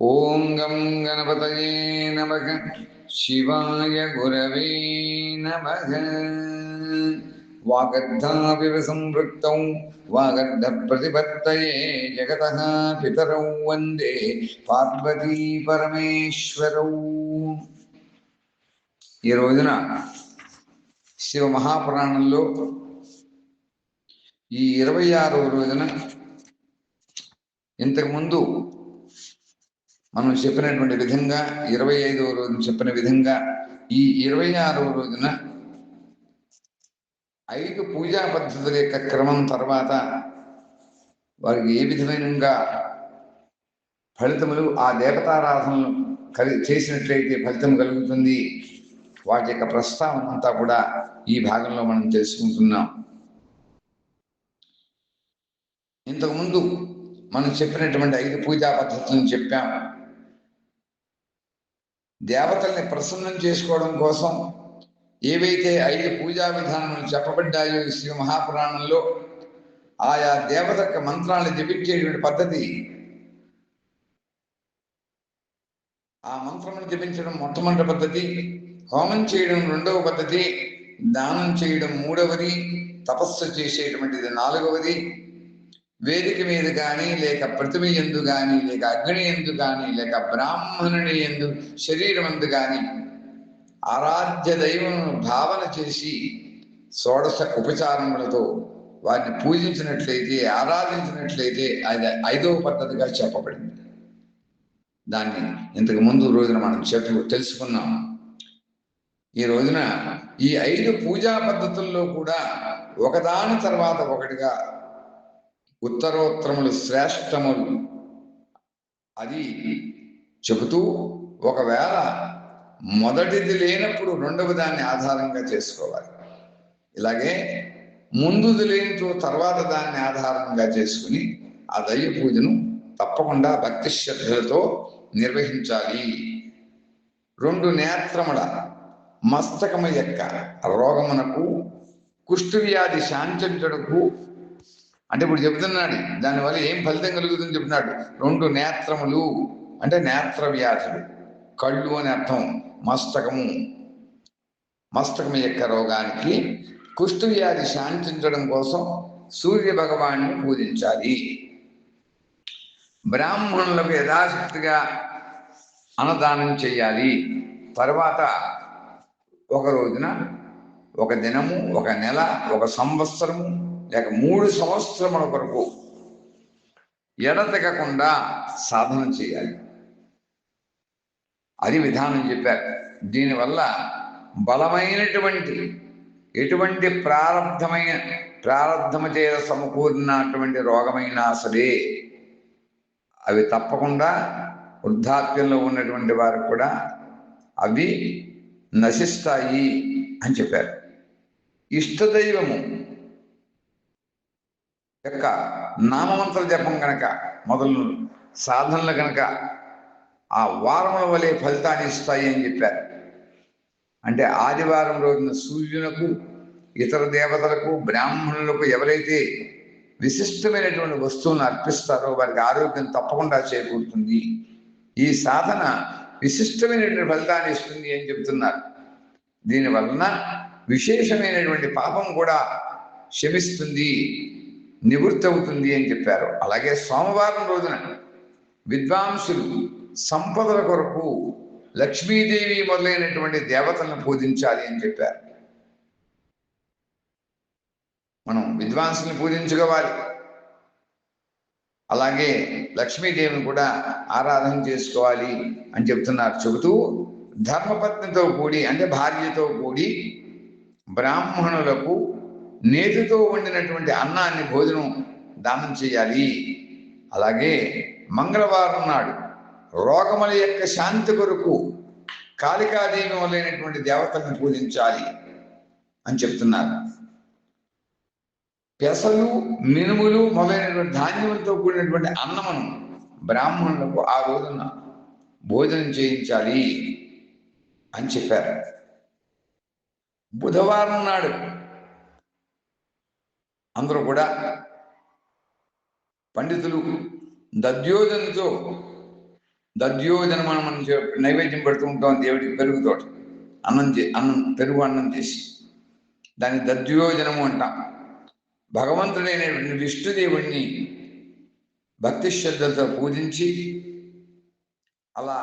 ఓం గం గణపతయే నమ. శివాయ గురవే నమ. వాగర్ధావివ సంపృక్తం వాగర్ధ ప్రతిపత్తయే జగత పితరౌ వందే పార్వతీ పరమేశ్వరౌ. ఈ రోజున శివ మహాపురాణంలో ఈ ఇరవై ఆరవ రోజున ఇంతకుముందు మనం చెప్పినటువంటి విధంగా ఇరవై ఐదవ రోజున చెప్పిన విధంగా ఈ ఇరవై ఆరవ రోజున ఐదు పూజా పద్ధతుల యొక్క క్రమం తర్వాత వారికి ఏ విధమైనగా ఫలితములు ఆ దేవతారాధనలు కలి చేసినట్లయితే ఫలితం కలుగుతుంది వాటి యొక్క ప్రస్తావన అంతా కూడా ఈ భాగంలో మనం తెలుసుకుంటున్నాం. ఇంతకుముందు మనం చెప్పినటువంటి ఐదు పూజా పద్ధతులను చెప్పాము దేవతల్ని ప్రసన్నం చేసుకోవడం కోసం ఏవైతే ఐదు పూజా విధానములు చెప్పబడ్డాయో ఈ శ్రీ మహాపురాణంలో ఆయా దేవతక మంత్రాలను జపించేటువంటి పద్ధతి. ఆ మంత్రమును జపించడం మొట్టమొదటి పద్ధతి హోమం చేయడం రెండవ పద్ధతి దానం చేయడం మూడవది తపస్సు చేసేటువంటిది నాలుగవది వేదిక మీద కానీ లేక ప్రతిమ ఎందు కానీ లేక అగ్ని ఎందు కానీ లేక బ్రాహ్మణుని ఎందు శరీరం ఎందు కానీ ఆరాధ్య దైవం భావన చేసి షోడశ ఉపచారములతో వారిని పూజించినట్లయితే ఆరాధించినట్లయితే అది ఐదవ పద్ధతిగా చెప్పబడింది. దాన్ని ఇంతకు ముందు రోజున మనం చెప్పు తెలుసుకున్నాం ఈ రోజున ఈ ఐదు పూజా పద్ధతుల్లో కూడా ఒకదాని తర్వాత ఒకటిగా ఉత్తరోత్తరములు శ్రేష్టములు. అది చెబుతూ ఒకవేళ మొదటిది లేనప్పుడు రెండవ దాన్ని ఆధారంగా చేసుకోవాలి. ఇలాగే ముందుది లేనితో తర్వాత దాన్ని ఆధారంగా చేసుకుని ఆ దయ్య పూజను తప్పకుండా భక్తి శ్రద్ధలతో నిర్వహించాలి. రెండు నేత్రముల మస్తకము యొక్క రోగమునకు కుష్ఠవ్యాధి శాంతించడకు అంటే ఇప్పుడు చెబుతున్నాడు దానివల్ల ఏం ఫలితం కలుగుతుందని చెప్తున్నాడు. రెండు నేత్రములు అంటే నేత్ర వ్యాధులు. కళ్ళు అని అర్థం మస్తకము. మస్తకం యొక్క రోగానికి కుష్టు వ్యాధి శాంతించడం కోసం సూర్య భగవాన్ని పూజించాలి. బ్రాహ్మణులకు యథాశక్తిగా అన్నదానం చేయాలి. తర్వాత ఒక రోజున ఒక దినము ఒక నెల ఒక సంవత్సరము లేక మూడు సంవత్సరముల కొరకు ఎడతెగకుండా సాధన చేయాలి. అది విధానం చెప్పారు. దీనివల్ల బలమైనటువంటి ఎటువంటి ప్రారంధమైన ప్రారంధము చేత సమకూరినటువంటి రోగమైనా సరే అవి తప్పకుండా వృద్ధాప్యంలో ఉన్నటువంటి వారు కూడా అవి నశిస్తాయి అని చెప్పారు. ఇష్టదైవము యొక్క నామమంత్ర జపం కనుక మొదలు సాధనలు కనుక ఆ వారముల వలె ఫలితాన్ని ఇస్తాయి అని చెప్పారు. అంటే ఆదివారం రోజున సూర్యునకు ఇతర దేవతలకు బ్రాహ్మణులకు ఎవరైతే విశిష్టమైనటువంటి వస్తువులను అర్పిస్తారో వారికి ఆరోగ్యం తప్పకుండా చేకూరుతుంది. ఈ సాధన విశిష్టమైనటువంటి ఫలితాన్ని ఇస్తుంది అని చెప్తున్నారు. దీనివలన విశేషమైనటువంటి పాపం కూడా క్షమిస్తుంది. నివృత్తి అవుతుంది అని చెప్పారు. అలాగే సోమవారం రోజున విద్వాంసులు సంపదల కొరకు లక్ష్మీదేవి మొదలైనటువంటి దేవతలను పూజించాలి అని చెప్పారు. మనం విద్వాంసుని పూజించుకోవాలి అలాగే లక్ష్మీదేవిని కూడా ఆరాధన చేసుకోవాలి అని చెప్తున్నారు. చెబుతూ ధర్మపత్నితో కూడి అంటే భార్యతో కూడి బ్రాహ్మణులకు నేతితో వండినటువంటి అన్నాన్ని భోజనం దానం చేయాలి. అలాగే మంగళవారం నాడు రోగముల యొక్క శాంతి కొరకు కాళికాదేవి మొదలైనటువంటి దేవతలను పూజించాలి అని చెప్తున్నారు. పెసలు మినుములు మొదలైనటువంటి ధాన్యములతో కూడినటువంటి అన్నమును బ్రాహ్మణులకు ఆ రోజున భోజనం చేయించాలి అని చెప్పారు. బుధవారం నాడు అందరూ కూడా పండితులు దద్యోజనతో దద్యోజనం మనం నైవేద్యం పెడుతూ ఉంటాం దేవుడికి పెరుగుతోటి అన్నం చే అన్నం పెరుగు అన్నం చేసి దాన్ని దద్యోజనము అంటాం. భగవంతుడైనటువంటి విష్ణుదేవుణ్ణి భక్తి శ్రద్ధలతో పూజించి అలా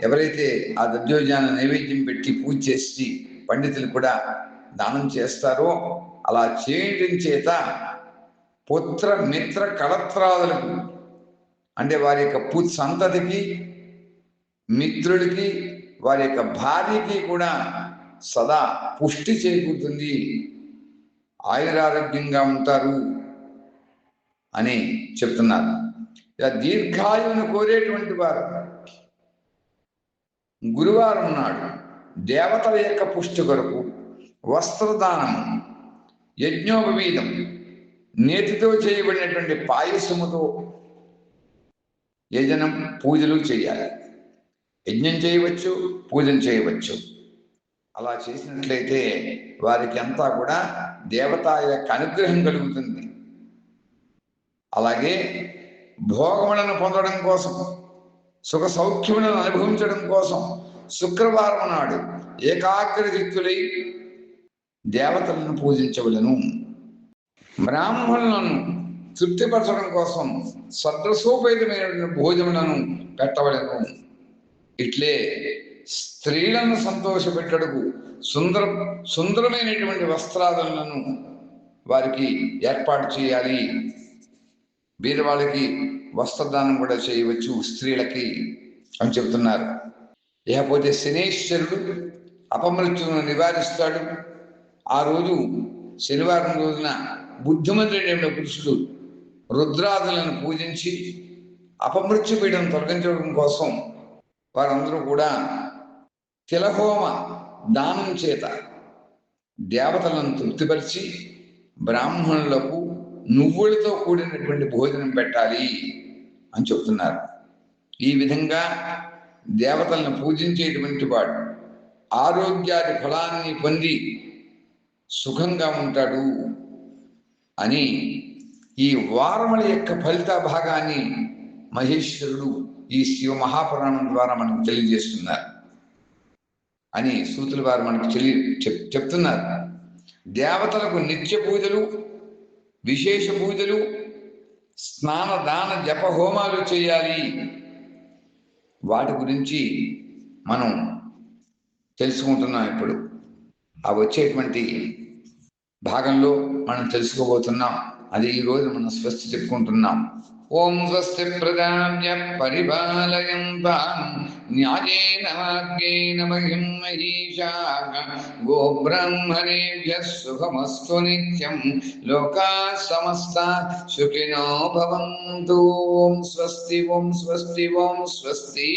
ఎవరైతే ఆ దద్యోజన నైవేద్యం పెట్టి పూజ చేసి పండితులు కూడా దానం చేస్తారో అలా చేయడం చేత పుత్ర మిత్ర కళత్రాదులకు అంటే వారి యొక్క పు సంతతికి మిత్రుడికి వారి యొక్క భార్యకి కూడా సదా పుష్టి చేకూరుతుంది. ఆయురారోగ్యంగా ఉంటారు అని చెప్తున్నారు. ఇలా దీర్ఘాయువును కోరేటువంటి వారు గురువారం నాడు దేవతల యొక్క పుష్టి కొరకు వస్త్రదానము యజ్ఞోపవీతం. నేతితో చేయబడినటువంటి పాయసముతో యజనం పూజలు చేయాలి. యజ్ఞం చేయవచ్చు పూజలు చేయవచ్చు. అలా చేసినట్లయితే వారికి అంతా కూడా దేవత యొక్క అనుగ్రహం కలుగుతుంది. అలాగే భోగములను పొందడం కోసం సుఖ సౌఖ్యములను అనుభవించడం కోసం శుక్రవారం నాడు ఏకాగ్రచిత్తులై దేవతలను పూజించవలను. బ్రాహ్మణులను తృప్తిపరచడం కోసం సద్రసోపేతమైన భోజములను పెట్టవలను. ఇట్లే స్త్రీలను సంతోషపెట్టడుకు సుందర సుందరమైనటువంటి వస్త్రాలను వారికి ఏర్పాటు చేయాలి. బీదవాళ్ళకి వస్త్రదానం కూడా చేయవచ్చు స్త్రీలకి అని చెబుతున్నారు. లేకపోతే శనేశ్వరుడు అపమృత్యును నివారిస్తాడు. ఆ రోజు శనివారం రోజున బుద్ధిమంతుడైన పురుషుడు రుద్రాదులను పూజించి అపమృత్యు పీఠం తొలగించడం కోసం వారందరూ కూడా తిలహోమ దానం చేత దేవతలను తృప్తిపరిచి బ్రాహ్మణులకు నువ్వులతో కూడినటువంటి భోజనం పెట్టాలి అని చెప్తున్నారు. ఈ విధంగా దేవతలను పూజించేటువంటి వాడు ఆరోగ్యాది ఫలాన్ని పొంది సుఖంగా ఉంటాడు అని ఈ వారముల యొక్క ఫలిత భాగాన్ని మహేశ్వరుడు ఈ శివ మహాపురాణం ద్వారా మనకు తెలియజేస్తున్నారు అని సూతుల వారు మనకు తెలియ చెప్- చెప్తున్నారు. దేవతలకు నిత్య పూజలు విశేష పూజలు స్నాన దాన జప హోమాలు చేయాలి. వాటి గురించి మనం తెలుసుకుంటున్నాం ఇప్పుడు. ఆ వచ్చేటువంటి భాగంలో మనం తెలుసుకోబోతున్నాం. అది ఈ రోజు మనం స్వస్తి చెప్పుకుంటున్నాం. ఓం స్వస్తి ప్రదామ్య పరిపాలయం పాం న్యాయేన వాక్యేన మహిం మహిషాః గోబ్రహ్మణేభ్య సుఖమస్తు నిత్యం. లోకా సమస్త సుఖినో భవంతు. ఓం స్వస్తి ఓం స్వస్తి ఓం స్వస్తి.